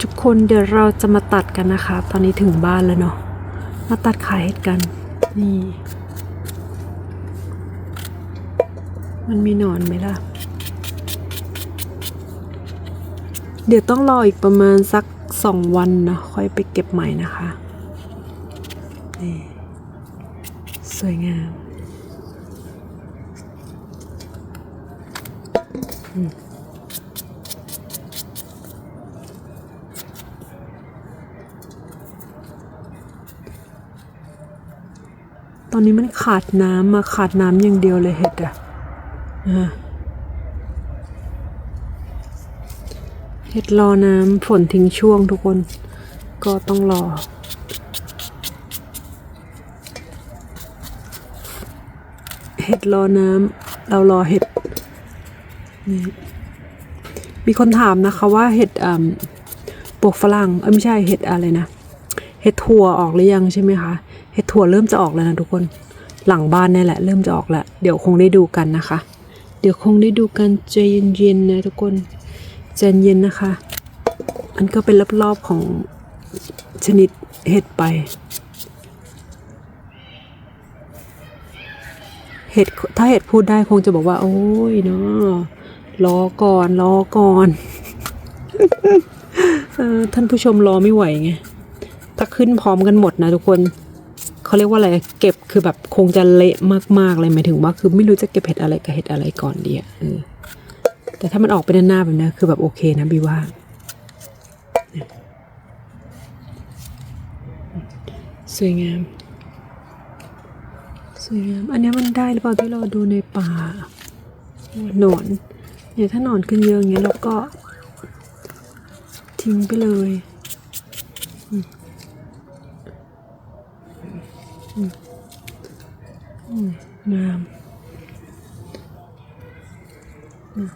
ทุกคนเดี๋ยวเราจะมาตัดกันนะคะ ตอนนี้ถึงบ้านแล้วเนาะมาตัดขายเห็ดกัน นี่ มันมีหนอนไหมล่ะ เดี๋ยวต้องรออีกประมาณสักสองวันนะค่อยไปเก็บใหม่นะคะนี่สวยงาม ตอนนี้มันขาดน้ำมาขาดน้ำอย่างเดียวเลยเห็ดอะ่ะเห็ดรอน้ำฝนทิ้งช่วงทุกคน ก็ต้องรอ เห็ดรอน้ำเรารอเห็ดนี่มีคนถามนะคะว่าเห็ดอ่ำปวกฝรั่งเอ้ยไม่ใช่เห็ดอะไรนะ เห็ดถั่วออกหรือยังใช่ไหมคะ เห็ดถั่วเริ่มจะออกแล้วนะทุกคน หลังบ้านนี่แหละ เริ่มจะออกแล้ว เดี๋ยวคงได้ดูกันนะคะ เดี๋ยวคงได้ดูกันใจเย็นๆนะทุกคนใจเย็นนะคะอันก็เป็นรอบๆของชนิดเห็ดไป เห็ดถ้าเห็ดพูดได้คงจะบอกว่า โอ้ยเนาะรอก่อนรอก่อนท่านผู้ชมรอไม่ไหวไง ถ้าขึ้นพร้อมกันหมดนะทุกคน เขาเรียกว่าอะไรเก็บคือแบบคงจะเละมากๆเลยหมายถึงว่าคือไม่รู้จะเก็บเห็ดอะไรกับเห็ดอะไรก่อนดีอะแต่ถ้ามันออกไปด้านหน้าแบบนี้คือแบบโอเคนะบีว่าสวยงาม สวยงาม อันนี้มันได้หรือเปล่าที่เราดูในป่าหนอนเนี่ยถ้าหนอนขึ้นเยอะอย่างเงี้ยเราก็ทิ้งไปเลย อืมอืมอืม งามอืม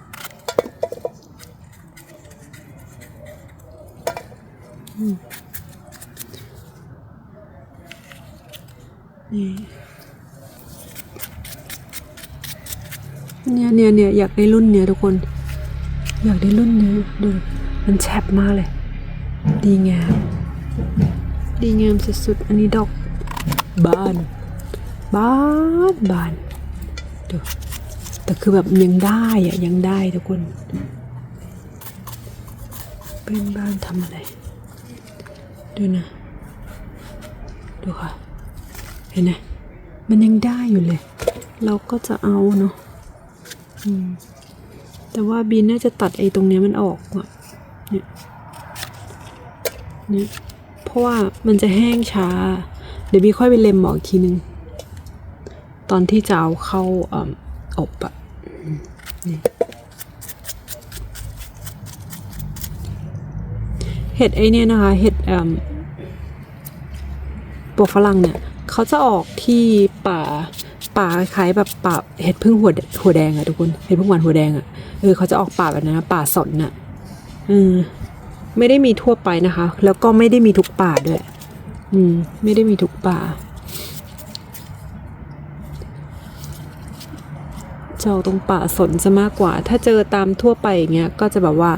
อืมนี่เนี่ยเนี่ยเนี่ยอยากได้รุ่นเนี้ยทุกคน อยากได้รุ่นเนี้ยดูมันแฉบมากเลย ดีงาม ดีงามสุดๆ อันนี้ดอก บานบานบานดูแต่คือแบบยังได้อะยังได้ทุกคน เป็นบ้านทำอะไร ดูนะ ดูค่ะ เห็นไหมมันยังได้อยู่เลย เราก็จะเอาเนาะแต่ว่าบีน่าจะตัดไอ้ตรงเนี้ยมันออกอะเนี่ยเนี่ยเพราะว่ามันจะแห้งช้า ดี๋ยวบีค่อยไปเล็มหมอกอีกทีนึง ตอนที่จะเอาเข้าออบอะเห็ดไอเนี่ยนะคะ เห็ดปวกฝรั่งเนี่ย เขาจะออกที่ป่าป่าคล้ายแบบป่าเห็ดพึ่งหัวแดหัวแดงอะทุกคน เห็ดพึ่งหวานหัวแดงอะเออเขาจะออกป่าแบบนั้นนะป่าสนน่ะเออไม่ได้มีทั่วไปนะคะ แล้วก็ไม่ได้มีทุกป่าด้วย มไม่ได้มีทุกป่าจะเอาตรงป่าสนจะมากกว่า ถ้าเจอตามทั่วไปอย่างเงี้ยก็จะแบบว่า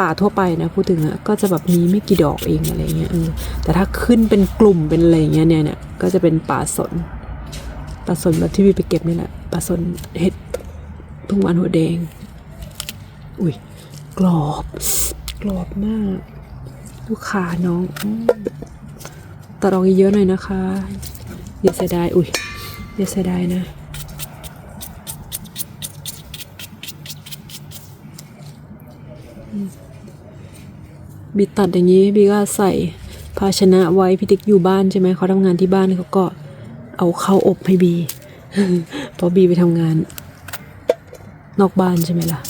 ป่าทั่วไปนะพูดถึงอะก็จะแบบมีไม่กี่ดอกเองอะไรเงี้ยเออแต่ถ้าขึ้นเป็นกลุ่มเป็นอะไรเงี้ยเนี่ยเนี่ยก็จะเป็นป่าสนป่าสนแบบที่วีไปเก็บนี่แหละป่าสนเห็ดพึ่งวานหัวแดง อุ้ยกรอบ กรอบมาก ลูกขาน้องอ ตัดออกเยอะหน่อยนะคะอย่าเสียดายอุ้ยอย่าเสียดายนะบีตัดอย่างนี้บีก็ใส่ภาชนะไว้พี่ติ๊กอยู่บ้านใช่ไหมเขาทำงานที่บ้านเขาก็เอาเข้าอบให้บีเพราะบีไปทำงาน นอกบ้านใช่ไหมล่ะ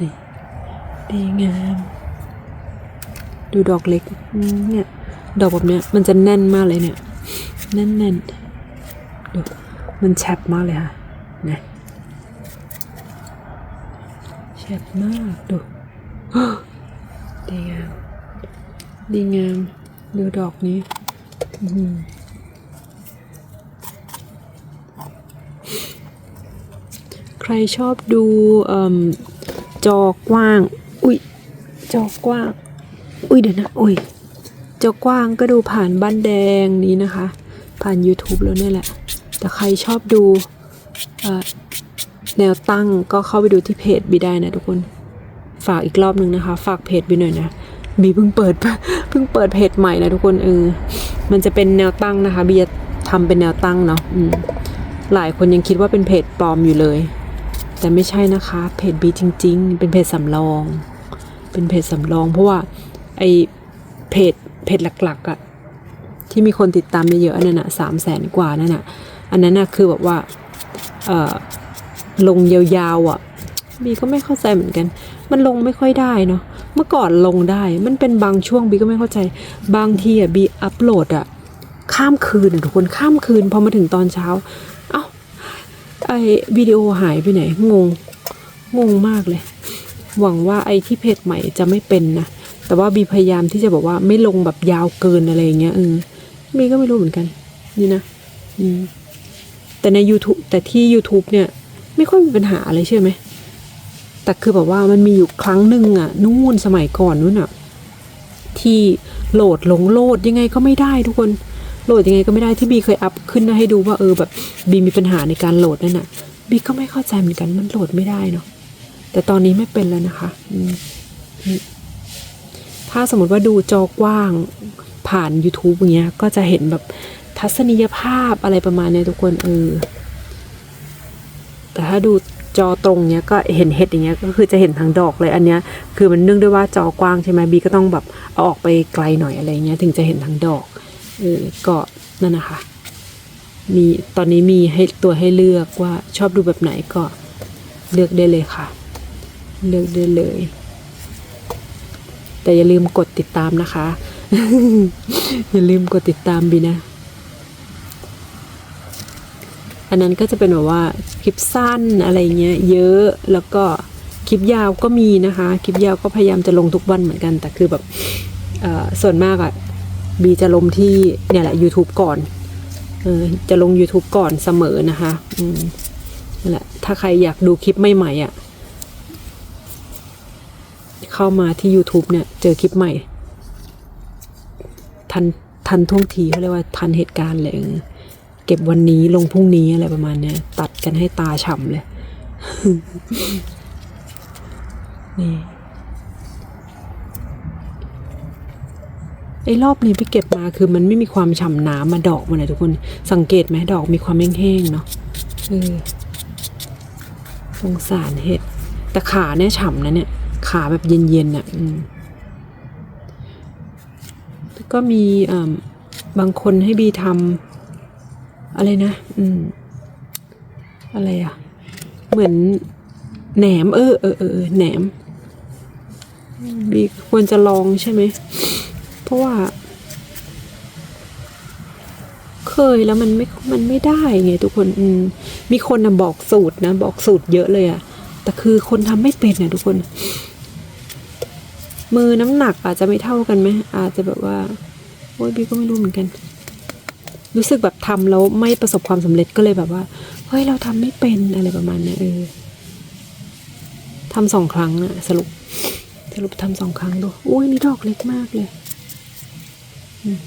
นี่ดีงาม ดูดอกเล็กเนี่ย ดอกแบบเนี้ยมันจะแน่นมากเลยเนี่ย แน่นแน่นดูมันแฉบมากเลยค่ะนะแฉบมากดูดีงามดีงาม ดูดอกนี้ใครชอบดูอ่จอกว้าง อุ้ยจอกว้าง อุ้ยเดี๋ยวนะอุ้ยเจอกว้างก็ดูผ่านบ้านแดงนี้นะคะ ผ่าน YouTube แล้วเนี่ยแหละ แต่ใครชอบดูแนวตั้งก็เข้าไปดูที่เพจบีได้นะทุกคน ฝากอีกรอบหนึ่งนะคะ ฝากเพจบีหน่อยนะบีเพิ่งเปิดเพิ่งเปิดเพจใหม่นะทุกคนเออมันจะเป็นแนวตั้งนะคะบีจะทำเป็นแนวตั้งเนาะหลายคนยังคิดว่าเป็นเพจปลอมอยู่เลย แต่ไม่ใช่นะคะ เพจบีจริง ๆ เป็นเพจสำรอง เป็นเพจสำรองเพราะว่า ไอเพจเพจหลักๆอะที่มีคนติดตามเยอะๆอันนั้นอะสามแสนกว่านั่นอะอันนั้นอะคือแบบว่าเออลงยาวๆอะบีก็ไม่เข้าใจเหมือนกัน มันลงไม่ค่อยได้เนาะเมื่อก่อนลงได้ มันเป็นบางช่วงบีก็ไม่เข้าใจ บางทีอะบีอัพโหลดอะข้ามคืนทุกคนข้ามคืนพอมาถึงตอนเช้า เอ้าไอวิดีโอหายไปไหนงงงงมากเลย หวังว่าไอที่เพจใหม่จะไม่เป็นนะ แต่ว่าบีพยายามที่จะบอกว่าไม่ลงแบบยาวเกินอะไรอย่างเงี้ยเออบีก็ไม่รู้เหมือนกัน นี่นะอืมแต่ใน YouTube แต่ที่ YouTube เนี่ย ไม่ค่อยมีปัญหาอะไรใช่ไหมแต่คือแบบว่ามันมีอยู่ครั้งหนึ่งอะนู่นสมัยก่อนนู่นอะที่โหลดลงโหลดยังไงก็ไม่ได้ทุกคนโหลดยังไงก็ไม่ได้ที่บีเคยอัพขึ้นให้ดูว่าเออแบบบีมีปัญหาในการโหลดนั่นน่ะบีก็ไม่เข้าใจเหมือนกันมันโหลดไม่ได้เนาะแต่ตอนนี้ไม่เป็นแล้วนะคะ อืมนี่ ถ้าสมมติว่าดูจอกว้างผ่าน YouTube อย่างเงี้ย ก็จะเห็นแบบทัศนียภาพอะไรประมาณเนี้ยทุกคนเออ แต่ถ้าดูจอตรงเนี้ยก็เห็นเห็ดอย่างเงี้ยก็คือจะเห็นทั้งดอกเลยอันเนี้ย คือมันเนื่องด้วยว่าจอกว้างใช่ไหมบีก็ต้องแบบเอาออกไปไกลหน่อยอะไรเงี้ย ถึงจะเห็นทั้งดอกเออก็นั่นนะคะมีตอนนี้มีให้ตัวให้เลือกว่าชอบดูแบบไหนก็เลือกได้เลยค่ะ เลือกได้เลย แต่อย่าลืมกดติดตามนะคะ อย่าลืมกดติดตามบีนะ อันนั้นก็จะเป็นแบบว่าคลิปสั้นอะไรเงี้ยเยอะแล้วก็คลิปยาวก็มีนะคะ คลิปยาวก็พยายามจะลงทุกวันเหมือนกัน แต่คือแบบส่วนมากอะบีจะลงที่เนี่ยแหละ YouTube ก่อนออจะลง YouTube ก่อนเสมอนะคะนั่นแหละถ้าใครอยากดูคลิปใหม่ๆอะ เข้ามาที่ YouTube เนี่ย เจอคลิปใหม่ ทันทันท่วงทีเขาเรียกว่าทันเหตุการณ์เลยเก็บวันนี้ลงพรุ่งนี้อะไรประมาณเนี้ยตัดกันให้ตาฉ่ำเลย นี่ไอ้รอบนี้ไปเก็บมาคือมันไม่มีความฉ่ำน้ำมาดอกมันเลยทุกคนสังเกตไหมดอกมีความแห้งๆเนาะเออสงสารเห็ดแต่ขาเนี่ยฉ่ำนะเนี่ย ขาแบบเย็นๆน่ะอืมแล้วก็มีบางคนให้บีทำอะไรนะ อืม อะไรอะ เหมือนแหนม เออเออเออแหนม บีควรจะลองใช่ไหม เพราะว่า เคยแล้วมันไม่ มันไม่ได้ไงทุกคน อืม มีคนนะบอกสูตรนะ บอกสูตรเยอะเลยอะแต่คือคนทำไม่เป็นนะทุกคน มือน้ำหนักอาจจะไม่เท่ากันไหมอาจจะแบบว่าโอ้ยบีก็ไม่รู้เหมือนกัน รู้สึกแบบทำแล้วไม่ประสบความสำเร็จก็เลยแบบว่าเฮ้ยเราทำไม่เป็นอะไรประมาณเนี้ยเออทำสองครั้งอะสรุป สรุปทำสองครั้งดูอุ้ยนี่ดอกเล็กมากเลยอืม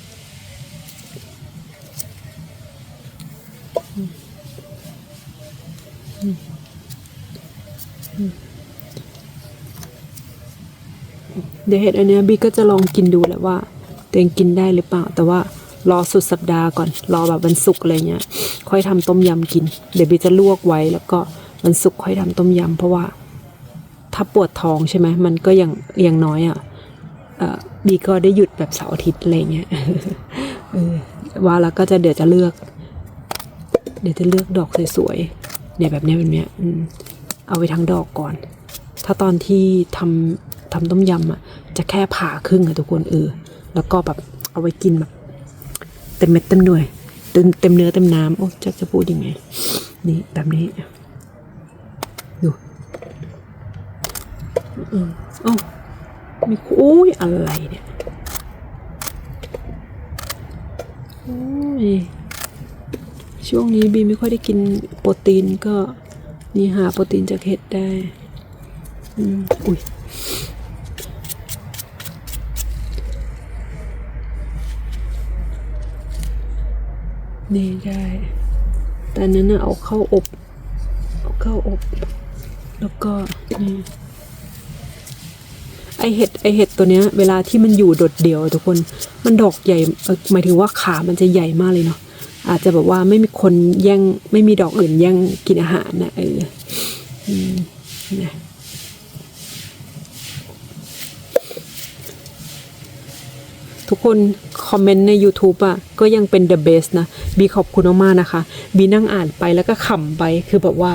อืมอืม เดี๋ยวเห็ดอันเนี้ยบีก็จะลองกินดูแหละว่าตัวเองกินได้หรือเปล่า แต่ว่ารอสุดสัปดาห์ก่อน รอแบบวันศุกร์อะไรเงี้ย ค่อยทำต้มยำกิน เดี๋ยวบีจะลวกไว้แล้วก็วันศุกร์ค่อยทำต้มยำเพราะว่า ถ้าปวดท้องใช่ไหมมันก็ยังยังน้อยอะเอ่อบีก็ได้หยุดแบบเสาร์อาทิตย์อะไรเงี้ยว่าแล้วก็จะเดี๋ยวจะเลือก เดี๋ยวจะเลือกดอกสวยๆเนี่ยแบบเนี้ยแบบเนี้ยเอาไว้ทั้งดอกก่อน ถ้าตอนที่ทำ ทำต้มยำอะจะแค่ผ่าครึ่งอะทุกคนเออแล้วก็แบบเอาไว้กินแบบเต็มเม็ดเต็มหน่วยเต็มเต็มเนื้อเต็มน้ำโอ้จะจะพูดยังไงนี่แบบนี้ดูอืมเอ้ามีโอ้ยอะไรเนี่ยโอ้ยช่วงนี้บีไม่ค่อยได้กินโปรตีนก็นี่หาโปรตีนจากเห็ดได้ อืมอุ้ย นี่ได้แต่อันนั้นนะเอาเข้าอบ เอาเข้าอบ แล้วก็นี่ไอเห็ดไอเห็ดตัวเนี้ย เวลาที่มันอยู่โดดเดี่ยวทุกคน มันดอกใหญ่หมายถึงว่าขามันจะใหญ่มากเลยเนาะอาจจะแบบว่าไม่มีคนแย่งไม่มีดอกอื่นแย่งกินอาหารนะเอออืมนะ ทุกคนคอมเมนต์ใน YouTube อะก็ยังเป็น the best นะ บีขอบคุณมากๆนะคะ บีนั่งอ่านไปแล้วก็ขำไปคือแบบว่า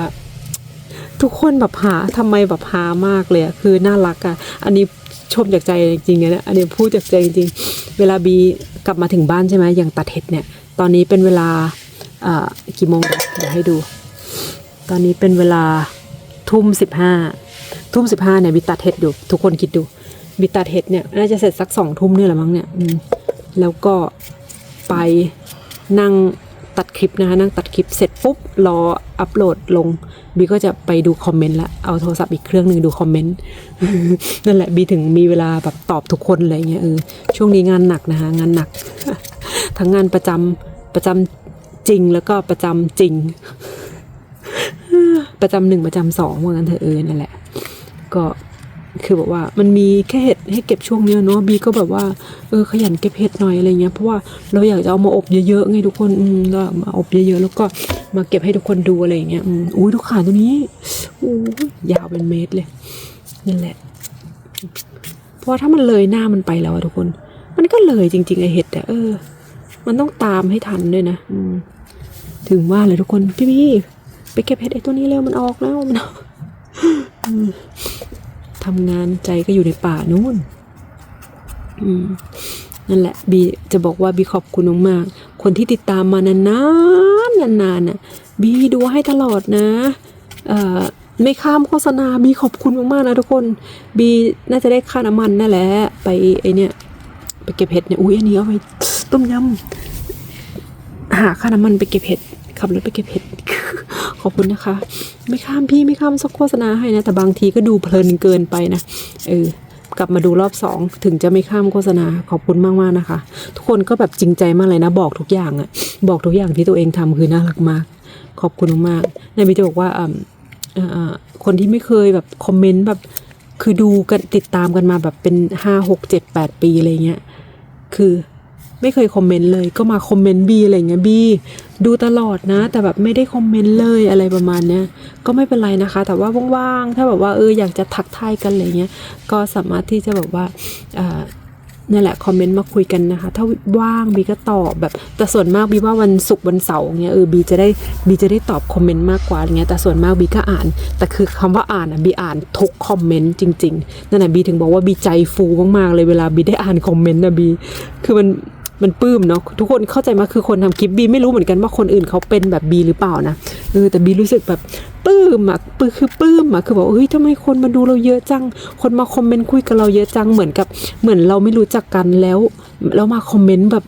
ทุกคนแบบหาทำไมแบบหามากเลยคือน่ารักอะอันนี้ชมจากใจจริงๆนะอันนี้พูดจากใจจริงๆ เวลาบีกลับมาถึงบ้านใช่ไหมอย่างตัดเห็ดเนี่ย ตอนนี้เป็นเวลาอ่อกี่โมงเดี๋ยวให้ดู ตอนนี้เป็นเวลาทุ่มสิบห้าทุ่มสิบห้าเนี่ยบีตัดเห็ดอยู่ ทุกคนคิดดู บีตัดเห็ดเนี่ยน่าจะเสร็จสักสองทุ่มเนี่ยแหละมั้งเนี่ยแล้วก็ไปนั่งตัดคลิปนะคะนั่งตัดคลิปเสร็จปุ๊บรออัปโหลดลงบีก็จะไปดูคอมเมนต์ละเอาโทรศัพท์อีกเครื่องหนึ่งดูคอมเมนต์นั่นแหละบีถึงมีเวลาแบบตอบทุกคนอะไรเงี้ยเออช่วงนี้งานหนักนะคะงานหนัก ทั้งงานประจำประจำจริงแล้วก็ประจำจริง ประจำหนึ่งประจำสองว่างั้นเถอเออนั่นแหละ ก็ คือแบบว่ามันมีแค่เห็ดให้เก็บช่วงเนี้ยเนาะบีก็แบบว่าเออขยันเก็บเห็ดหน่อยอะไรเงี้ยเพราะว่าเราอยากจะเอามาอบเยอะๆไงทุกคนอืมเราอามาอบเยอะๆแล้วก็มาเก็บให้ทุกคนดูอะไรเงี้ยอืมอุ้ยดูขาตัวนี้อู้ยาวเป็นเมตรเลยนั่นแหละ เพราะว่าถ้ามันเลยหน้ามันไปแล้วอะทุกคน มันก็เลยจริงๆไอเห็ดอะเออ มันต้องตามให้ทันด้วยนะอืมถึงว่าเลยทุกคนพี่พี่ไปเก็บเห็ดไอตัวนี้เร็วมันออกแล้วมันออก ทำงานใจก็อยู่ในป่านู่นอืมนั่นแหละบีจะบอกว่าบีขอบคุณมากๆคนที่ติดตามมานานๆนานๆน่ะบีดูให้ตลอดนะเอ่อไม่ข้ามโฆษณาบีขอบคุณมากๆนะทุกคนบีน่าจะได้ค่าน้ำมันนั่นแหละไปไอเนี่ยไปเก็บเห็ดเนี่ยอุ้ยอันนี้เอาไปต้มยำหาค่าน้ำมันไปเก็บเห็ด ขับรถไปเก็บเห็ด ขอบคุณนะคะ ไม่ข้ามพี่ไม่ข้ามสักโฆษณาให้นะ แต่บางทีก็ดูเพลินเกินไปนะ เออกลับมาดูรอบสองถึงจะไม่ข้ามโฆษณาขอบคุณมากๆนะคะ ทุกคนก็แบบจริงใจมากเลยนะ บอกทุกอย่างอะบอกทุกอย่างที่ตัวเองทำคือน่ารักมาก ขอบคุณมากนายบิจะบอกว่าอ่าคนที่ไม่เคยแบบคอมเมนต์แบบคือดูกันติดตามกันมาแบบเป็นห้าหกเจ็ดแปดปีอะไรเงี้ยคือ ไม่เคยคอมเมนต์เลยก็มาคอมเมนต์บีอะไรเงี้ยบีดูตลอดนะ แต่แบบไม่ได้คอมเมนต์เลยอะไรประมาณเนี้ยก็ไม่เป็นไรนะคะ แต่ว่าว่างๆถ้าแบบว่าเอออยากจะทักทายกันอะไรเงี้ยก็สามารถที่จะแบบว่าอ่านั่นแหละคอมเมนต์มาคุยกันนะคะ ถ้าว่างบีก็ตอบแบบ แต่ส่วนมากบีว่าวันศุกร์วันเสาร์เงี้ยเออบีจะได้บีจะได้ตอบคอมเมนต์มากกว่าอะไรเงี้ยแต่ส่วนมากบีก็อ่าน แต่คือคำว่าอ่านอะบีอ่านทุกคอมเมนต์จริงๆนั่นแหละบีถึงบอกว่าบีใจฟูมากๆเลยเวลาบีได้อ่านคอมเมนต์นะบีคือมัน มันปลื้มเนาะทุกคนเข้าใจมาคือคนทำคลิปบีไม่รู้เหมือนกันว่าคนอื่นเขาเป็นแบบบีหรือเปล่านะเออแต่บีรู้สึกแบบปลื้มอะปื้คือปลื้มอะคือบอกเฮ้ยทำไมคนมาดูเราเยอะจัง คนมาคอมเมนต์คุยกับเราเยอะจังเหมือนกับเหมือนเราไม่รู้จักกันแล้วแล้วมาคอมเมนต์แบบ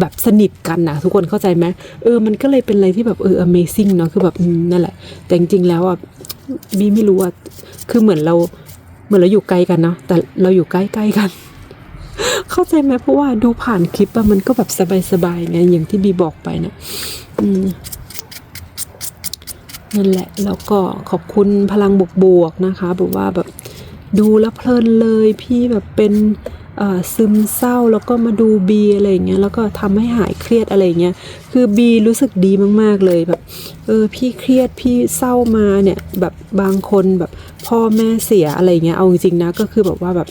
แบบสนิทกันนะทุกคนเข้าใจไหมเออมันก็เลยเป็นอะไรที่แบบเออ amazing เนาะคือแบบนั่นแหละ แต่จริงๆแล้วอะบีไม่รู้อะคือเหมือนเราเหมือนเราอยู่ไกลกันเนาะแต่เราอยู่ใกล้ๆกัน เข้าใจไหมเพราะว่าดูผ่านคลิปอะมันก็แบบสบายๆไงอย่างที่บีบอกไปนะอืมนั่นแหละแล้วก็ขอบคุณพลังบวกๆนะคะแบบว่าแบบดูแล้วเพลินเลยพี่แบบเป็นซึมเศร้าแล้วก็มาดูบีอะไรอย่างเงี้ยแล้วก็ทำให้หายเครียดอะไรอย่างเงี้ยคือบีรู้สึกดีมากๆเลยแบบเออพี่เครียดพี่เศร้ามาเนี่ยแบบบางคนแบบพ่อแม่เสียอะไรอย่างเงี้ยเอาจริงๆนะก็คือแบบว่าแบบ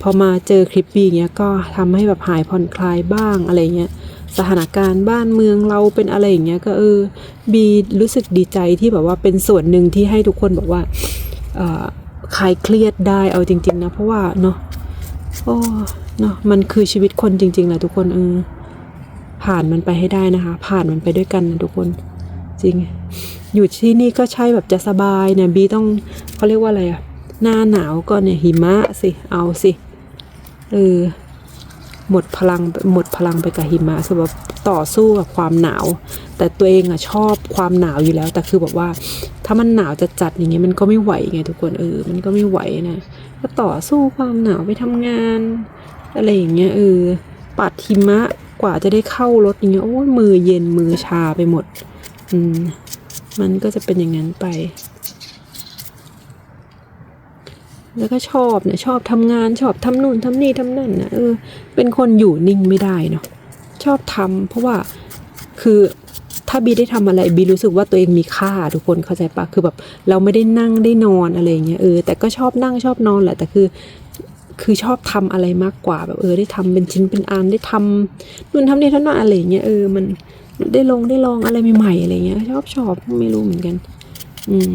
พอมาเจอคลิปบีอย่างเงี้ยก็ทำให้แบบหายผ่อนคลายบ้างอะไรเงี้ยสถานการณ์บ้านเมืองเราเป็นอะไรอย่างเงี้ยก็เออบีรู้สึกดีใจที่แบบว่าเป็นส่วนหนึ่งที่ให้ทุกคนบอกว่าคลายเครียดได้เอาจริง ๆ นะ เพราะว่าเนาะโอ้เนาะมันคือชีวิตคนจริงๆแหละทุกคนเออผ่านมันไปให้ได้นะคะ ผ่านมันไปด้วยกันนะทุกคนจริง อยู่ที่นี่ก็ใช่แบบจะสบายเนี่ยบีต้องเขาเรียกว่าอะไรอะหน้าหนาวก็เนี่ยหิมะสิเอาสิ เออหมดพลังหมดพลังไปกับหิมะคือแบบต่อสู้กับความหนาว แต่ตัวเองอะชอบความหนาวอยู่แล้ว แต่คือแบบว่า ถ้ามันหนาวจะจัดๆอย่างเงี้ยมันก็ไม่ไหวไงทุกคนเออ มันก็ไม่ไหวนะก็ต่อสู้ความหนาวไปทำงานอะไรอย่างเงี้ยเออปัดหิมะกว่าจะได้เข้ารถอย่างเงี้ยโอ้ยมือเย็นมือชาไปหมด อืมมันก็จะเป็นอย่างนั้นไป แล้วก็ชอบเนี่ยชอบทำงานชอบทำนู่นทำนี่ทำนั่นนะเออเป็นคนอยู่นิ่งไม่ได้เนาะชอบทำเพราะว่าคือถ้าบีได้ทำอะไรบีรู้สึกว่าตัวเองมีค่าทุกคนเข้าใจปะคือแบบเราไม่ได้นั่งได้นอนอะไรเงี้ยเออแต่ก็ชอบนั่งชอบนอนแหละแต่คือ คือชอบทำอะไรมากกว่าแบบเออได้ทำเป็นชิ้นเป็นอันได้ทำนู่นทำนี่ทำนั่นอะไรเงี้ยเออมันได้ลงได้ลองอะไรใหม่ๆอะไรเงี้ยชอบชอบไม่รู้เหมือนกัน อืม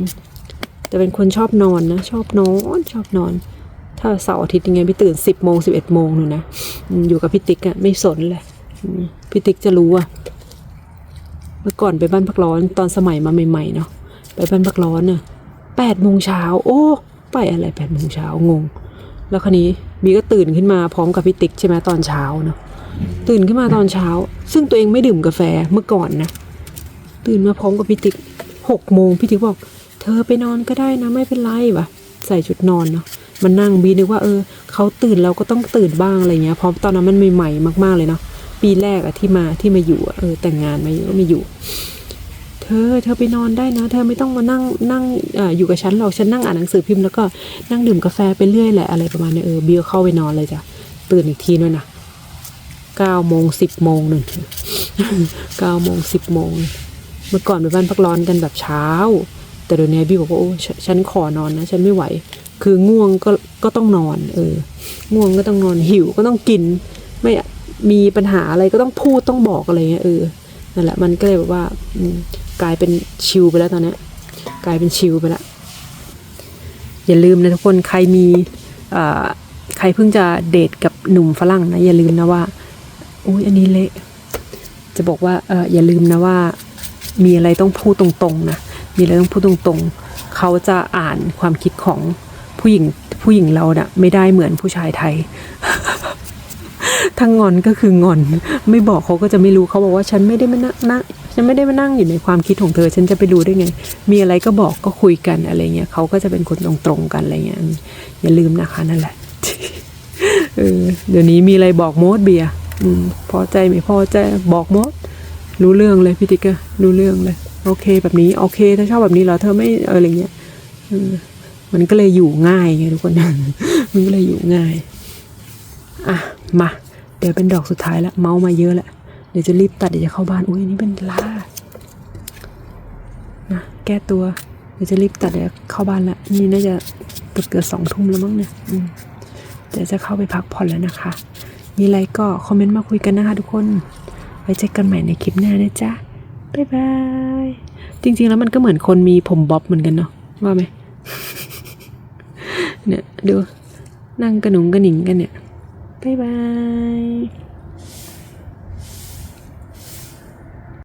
แต่เป็นคนชอบนอนนะ ชอบนอนชอบนอน ถ้าเสาร์อาทิตย์ยังไงพี่ตื่นสิบโมงสิบเอ็ดโมงนู่นะอยู่กับพี่ติ๊กอะไม่สนเลยพี่ติ๊กจะรู้อะเมื่อก่อนไปบ้านพักร้อนตอนสมัยมาใหม่ๆเนาะไปบ้านพักร้อนน่ะแปดโมงเช้าโอ้ไปอะไรแปดโมงเช้างง แล้วคราวนี้บีก็ตื่นขึ้นมาพร้อมกับพี่ติ๊กใช่ไหมตอนเช้าเนาะตื่นขึ้นมาตอนเช้า ซึ่งตัวเองไม่ดื่มกาแฟเมื่อก่อนนะ ตื่นมาพร้อมกับพี่ติ๊กหกโมงพี่ติ๊กบอก เธอไปนอนก็ได้นะไม่เป็นไรวะใส่ชุดนอนเนาะมันนั่งบีนึกว่าเออเขาตื่นเราก็ต้องตื่นบ้างอะไรเงี้ยเพราะตอนนั้นมันใหม่ๆมาก ๆเลยเนาะปีแรกอะที่มาที่มาอยู่อเออแต่งงานมาอยู่ก็มาอยู่ เธอเธอไปนอนได้นะ เธอไม่ต้องมานั่งนั่งอออยู่กับฉันหรอกฉันนั่งอ่านหนังสือพิมพ์แล้วก็นั่งดื่มกาแฟไปเรื่อยแหละอะไรประมาณเนี้ยเออบีก็เข้าไปนอนเลยจ้ะตื่นอีกทีนู่นนะเก้าโมงสิบโมงนู่นเก้าโมงสิบโมงเมื่อก่อนไปบ้านพักร้อนกันแบบเช้า แต่เดี๋ยวนี้บีบอกว่าโอ้ฉันขอนอนนะฉันไม่ไหว คือง่วงก็ก็ต้องนอน เออ ง่วงก็ต้องนอนหิวก็ต้องกิน ไม่มีปัญหาอะไรก็ต้องพูดต้องบอกอะไรเงี้ยเออนั่นแหละมันก็เลยแบบว่ากลายเป็นชิลไปแล้วตอนนี้กลายเป็นชิลไปแล้วอย่าลืมนะทุกคนใครมีอ่อใครเพิ่งจะเดทกับหนุ่มฝรั่งนะอย่าลืมนะว่าอุ้ยอันนี้เละจะบอกว่าเอออย่าลืมนะว่ามีอะไรต้องพูดตรงๆนะ มีอะไรต้องพูดตรงๆ เขาจะอ่านความคิดของผู้หญิงผู้หญิงเราเนะ่ะไม่ได้เหมือนผู้ชายไทยทั้งงอนก็คืองอน ไม่บอกเขาก็จะไม่รู้เขาบอกว่าฉันไม่ได้มานั่งฉันไม่ได้มานั่งอยู่ในความคิดของเธอ ฉันจะไปรู้ได้ไง มีอะไรก็บอกก็คุยกันอะไรเงี้ยเขาก็จะเป็นคนตรงๆกันอะไรเงี้ยอย่าลืมนะคะนั่นแหละเออเดี๋ยวนี้มีอะไรบอกโมดเบียร์อืมพอใจไม่พอใจบอกโมดรู้เรื่องเลยพี่ติ๊กอะรู้เรื่องเลย โอเคแบบนี้โอเคถ้าชอบแบบนี้เหรอเธอไม่อะไรเงี้ยมันก็เลยอยู่ง่ายไงทุกคนมันก็เลยอยู่ง่ายอะมาเดี๋ยวเป็นดอกสุดท้ายละเมาส์มาเยอะละเดี๋ยวจะรีบตัดเดี๋ยวจะเข้าบ้านอุ้ยนนี้เป็นลานะแก้ตัวเดี๋ยวจะรีบตัดเดี๋ยวเข้าบ้านละนี่น่าจะเกือบเกือบสองทุ่มแล้วมั้งเนี่ยเดี๋ยวจะเข้าไปพักผ่อนแล้วนะคะ มีอะไรก็คอมเมนต์มาคุยกันนะคะทุกคน ไว้เจอกันใหม่ในคลิปหน้านะจ๊ะ บ๊ายบาย จริง ๆ แล้วมันก็เหมือนคนมีผมบ๊อบเหมือนกันเนาะว่าไหมเนี่ยดูนั่งกระหนุงกระหนิงกันเนี่ยบ๊ายบาย